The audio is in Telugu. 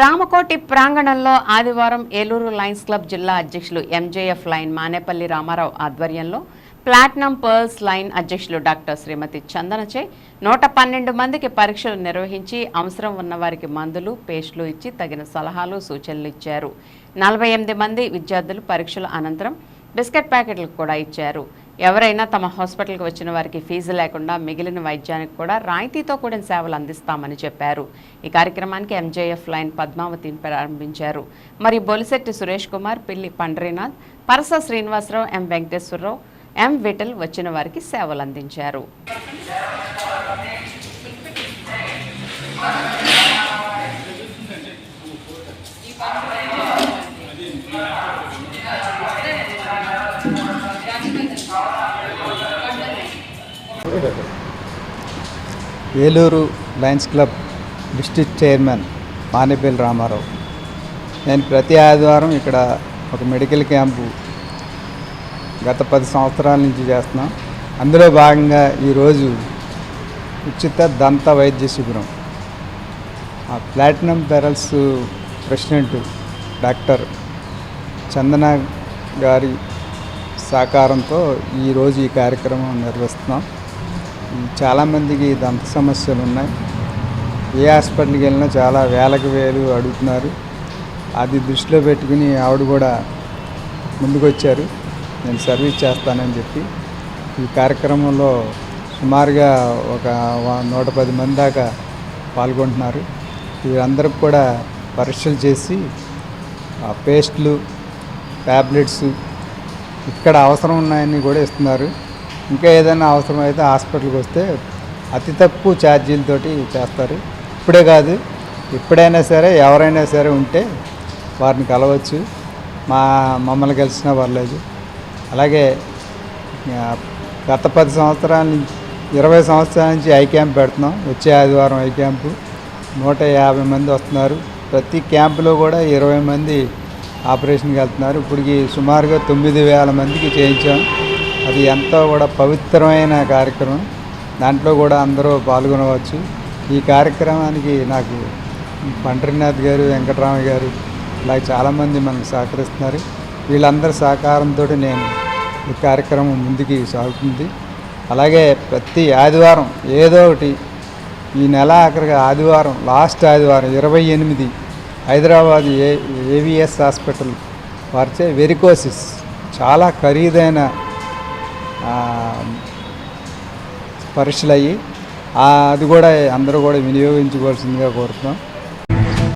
రామకోటి ప్రాంగణంలో ఆదివారం ఏలూరు లయన్స్ క్లబ్ జిల్లా అధ్యక్షులు ఎంజేఎఫ్ లైన్ మానేపల్లి రామారావు ఆధ్వర్యంలో ప్లాటినం పర్ల్స్ లైన్ అధ్యక్షులు డాక్టర్ శ్రీమతి చందనచే నూట పన్నెండు మందికి పరీక్షలు నిర్వహించి అవసరం ఉన్న వారికి మందులు పేస్టులు ఇచ్చి తగిన సలహాలు సూచనలు ఇచ్చారు. నలభై ఎనిమిది మంది విద్యార్థులు పరీక్షల అనంతరం బిస్కెట్ ప్యాకెట్లు కూడా ఇచ్చారు. ఎవరైనా తమ హాస్పిటల్కి వచ్చిన వారికి ఫీజు లేకుండా మిగిలిన వైద్యానికి కూడా రాయితీతో కూడిన సేవలు అందిస్తామని చెప్పారు. ఈ కార్యక్రమానికి ఎంజేఎఫ్ లైన్ పద్మావతిని ప్రారంభించారు. మరి బొలిశెట్టి సురేష్ కుమార్ పిల్లి పండ్రీనాథ్ పరస శ్రీనివాసరావు ఎం వెంకటేశ్వరరావు ఎం విఠల్ వచ్చిన వారికి సేవలు అందించారు. Eluru lions club district chairman Manepalli Ramarao. నేను ప్రతి ఆదివారం ఇక్కడ ఒక మెడికల్ క్యాంపు గత పది సంవత్సరాల నుంచి చేస్తున్నాం. అందులో భాగంగా ఈరోజు ఉచిత దంత వైద్య శిబిరం. ఆ platinum pearls president doctor Chandana గారి సహకారంతో ఈరోజు ఈ కార్యక్రమం నిర్వహిస్తున్నాం. చాలామందికి దంత సమస్యలు ఉన్నాయి. ఏ హాస్పిటల్కి వెళ్ళినా చాలా వేలకు వేలు అడుగుతున్నారు. అది దృష్టిలో పెట్టుకుని ఆవిడ కూడా ముందుకొచ్చారు. నేను సర్వీస్ చేస్తానని చెప్పి ఈ కార్యక్రమంలో సుమారుగా ఒక వ- నూట పది మంది దాకా పాల్గొంటున్నారు. వీరందరికి కూడా పరీక్షలు చేసి ఆ పేస్ట్లు ట్యాబ్లెట్స్ ఇక్కడ అవసరం ఉన్నాయని కూడా ఇస్తున్నారు. ఇంకా ఏదైనా అవసరమైతే హాస్పిటల్కి వస్తే అతి తక్కువ ఛార్జీలతోటి చేస్తారు. ఇప్పుడే కాదు ఎప్పుడైనా సరే ఎవరైనా సరే ఉంటే వారిని కలవచ్చు. మా మమ్మల్ని కలిసినా పర్లేదు. అలాగే గత పది సంవత్సరాల నుంచి ఇరవై సంవత్సరాల నుంచి ఐ క్యాంప్ పెడుతున్నాం. వచ్చే ఆదివారం ఐ క్యాంపు. నూట యాభై మంది వస్తున్నారు. ప్రతి క్యాంపులో కూడా ఇరవై మంది ఆపరేషన్కి వెళ్తున్నారు. ఇప్పటికి సుమారుగా తొమ్మిది వేల మందికి చేయించాం. అది ఎంతో కూడా పవిత్రమైన కార్యక్రమం. దాంట్లో కూడా అందరూ పాల్గొనవచ్చు. ఈ కార్యక్రమానికి నాకు పండ్రినాథ్ గారు వెంకటరామయ్య గారు ఇలా చాలామంది మనకు సహకరిస్తున్నారు. వీళ్ళందరి సహకారంతో నేను ఈ కార్యక్రమం ముందుకి సాగుతుంది. అలాగే ప్రతి ఆదివారం ఏదో ఒకటి ఈ నెల ఆఖరిగా ఆదివారం లాస్ట్ ఆదివారం ఇరవై ఎనిమిది హైదరాబాద్ ఏ ఏవిఎస్ హాస్పిటల్ వారిచే వెరికోసిస్. చాలా ఖరీదైన పరీక్షలు అయ్యి అది కూడా అందరూ కూడా వినియోగించుకోవాల్సిందిగా కోరుతున్నాం.